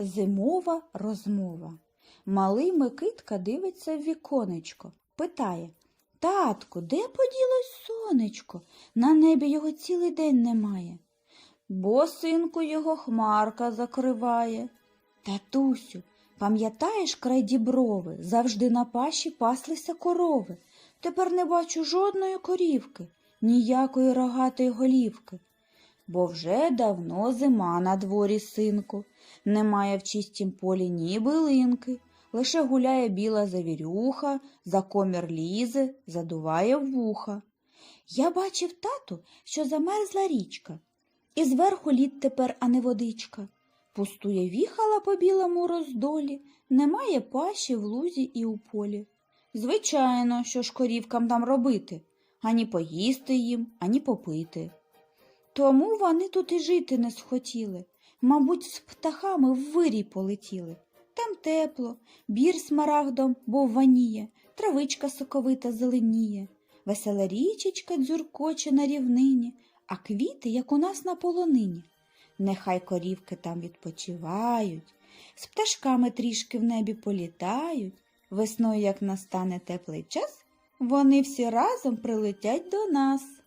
Зимова розмова. Малий Микитка дивиться в віконечко, питає Татку, де поділось сонечко? На небі його цілий день немає. Бо синку його хмарка закриває. Татусю, пам'ятаєш край діброви, завжди на паші паслися корови. Тепер не бачу жодної корівки, ніякої рогатої голівки. Бо вже давно зима на дворі, синку, немає в чистім полі ні билинки, лише гуляє біла завірюха, за комір лізе, задуває вуха. Я бачив, тату, що замерзла річка, і зверху лід тепер, а не водичка. Пустує віхала по білому роздолі, немає паші в лузі і у полі. Звичайно, що ж корівкам там робити, ані поїсти їм, ані попити. Тому вони тут і жити не схотіли, мабуть, з птахами в вирій полетіли. Там тепло, бір смарагдом бовваніє, травичка соковита зеленіє, весела річечка дзюркоче на рівнині, а квіти, як у нас на полонині. Нехай корівки там відпочивають, з пташками трішки в небі політають. Весною, як настане теплий час, вони всі разом прилетять до нас.